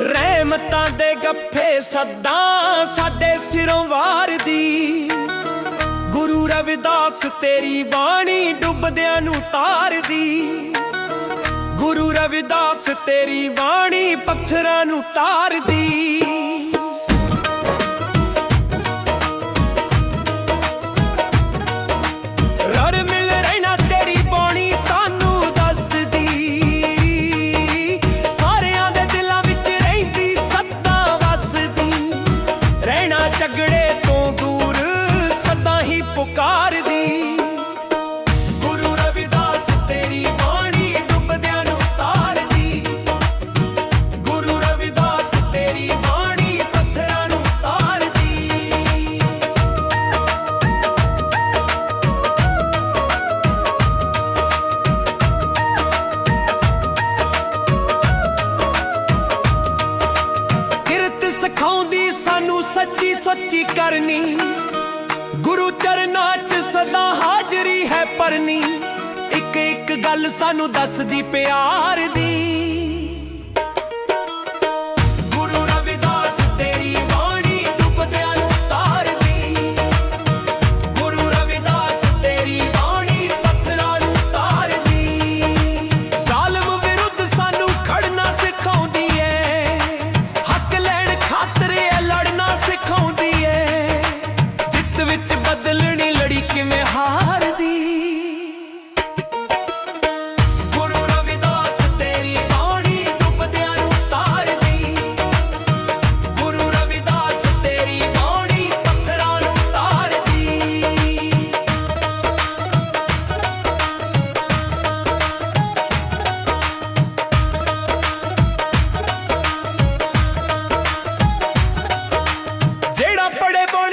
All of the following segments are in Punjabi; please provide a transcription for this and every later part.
ਰਹਿਮਤਾਂ ਦੇ ਗੱਫੇ ਸੱਦਾ ਸਾਡੇ ਸਿਰੋਂ ਵਾਰਦੀ। ਗੁਰੂ ਰਵਿਦਾਸ, ਤੇਰੀ ਬਾਣੀ ਡੁੱਬਦਿਆਂ ਨੂੰ ਤਾਰਦੀ। ਗੁਰੂ ਰਵਿਦਾਸ, ਤੇਰੀ ਬਾਣੀ ਪੱਥਰਾਂ ਨੂੰ ਤਾਰਦੀ। ਰਹਿਣਾ ਝਗੜੇ ਤੋਂ ਦੂਰ ਸਦਾ ਹੀ ਪੁਕਾਰਦੀ ਸਿਖਾਉਂਦੀ, ਸਾਨੂੰ ਸੱਚੀ ਸੱਚੀ ਕਰਨੀ। ਗੁਰੂ ਚਰਨਾਂ 'ਚ ਸਦਾ ਹਾਜ਼ਰੀ ਹੈ ਪਰਨੀ। ਇੱਕ ਇੱਕ ਗੱਲ ਸਾਨੂੰ ਦੱਸਦੀ, ਪਿਆਰ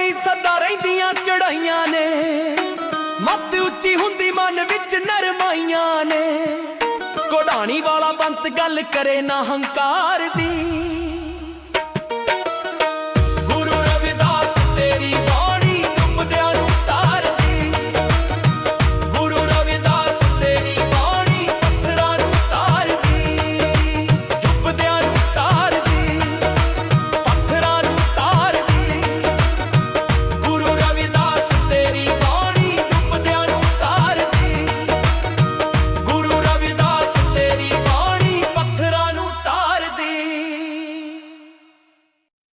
ਪੜੇ ਸਦਾ ਰਹਿੰਦੀਆਂ ਚੜਾਈਆਂ ਨੇ। ਮੱਤ ਉੱਚੀ ਹੁੰਦੀ ਮਨ ਵਿੱਚ ਨਰਮਾਈਆਂ ਨੇ। ਕੋਡਾਣੀ ਵਾਲਾ ਬੰਤ ਗੱਲ ਕਰੇ ਨਾ ਹੰਕਾਰ ਦੀ।